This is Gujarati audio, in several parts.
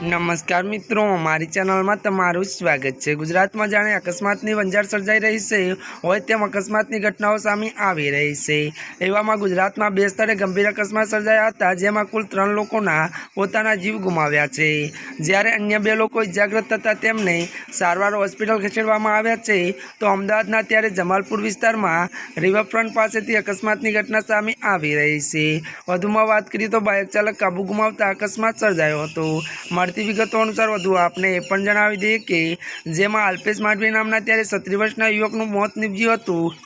નમસ્કાર મિત્રો, મારી ચેનલમાં તમારું સ્વાગત છે. ગુજરાતમાં જાણે અકસ્માતની વંજાર સર્જાઈ રહી છે, હોય તેમ અકસ્માતની ઘટનાઓ સામે આવી રહી છે. એવામાં ગુજરાતમાં બે સ્થળે ગંભીર અકસ્માત સર્જાયા હતા, જેમાં કુલ ત્રણ લોકોના પોતાના જીવ ગુમાવ્યા છે. જ્યારે અન્ય બે લોકો ઇજાગ્રસ્ત થતા તેમને સારવાર હોસ્પિટલ ખસેડવામાં આવ્યા છે, તો અમદાવાદના ત્યારે જમાલપુર વિસ્તારમાં રિવરફ્રન્ટ પાસેથી અકસ્માતની ઘટના સામે આવી રહી છે. વધુમાં વાત કરીએ તો બાઇક ચાલક કાબુ ગુમાવતા અકસ્માત સર્જાયો હતો. મળતી વિગતો અનુસાર વધુ આપને એ પણ જણાવી દઈએ કે જેમાં અલ્પેશ માંડવી નામના ત્યારે સત્રી વર્ષના યુવકનું મોત નીપજ્યું હતું.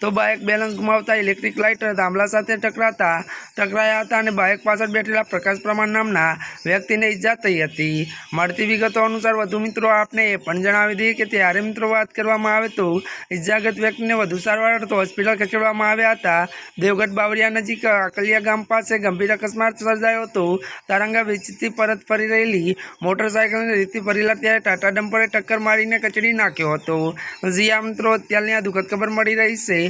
તો બાઇક બેલેન્સ ગુમાવતા ઇલેક્ટ્રિક લાઇટ થાંભલા સાથે ટકરાતા, ટકરાયા હતા અને બાઇક પાછળ બેઠેલા પ્રકાશ પ્રમાણ નામના વ્યક્તિને ઈજા થઈ હતી. મળતી વિગતો અનુસાર વધુ મિત્રો આપને એ પણ જણાવી દઈએ કે ત્યારે મિત્રો વાત કરવામાં આવે તો ઈજાગ્રસ્ત વ્યક્તિને વધુ સારવાર અર્થે હોસ્પિટલ ખસેડવામાં આવ્યા હતા. દેવગઢ બાવળિયા નજીક અકલિયા ગામ પાસે ગંભીર અકસ્માત સર્જાયો હતો. તારંગા વીજથી પરત ફરી રહેલી મોટરસાયકલને રીતથી ભરેલા ત્યારે ટાટા ડમ્પરે ટક્કર મારીને કચડી નાખ્યો હતો. જીયા મિત્રો, અત્યારની આ દુઃખદ ખબર મળી રહી છે.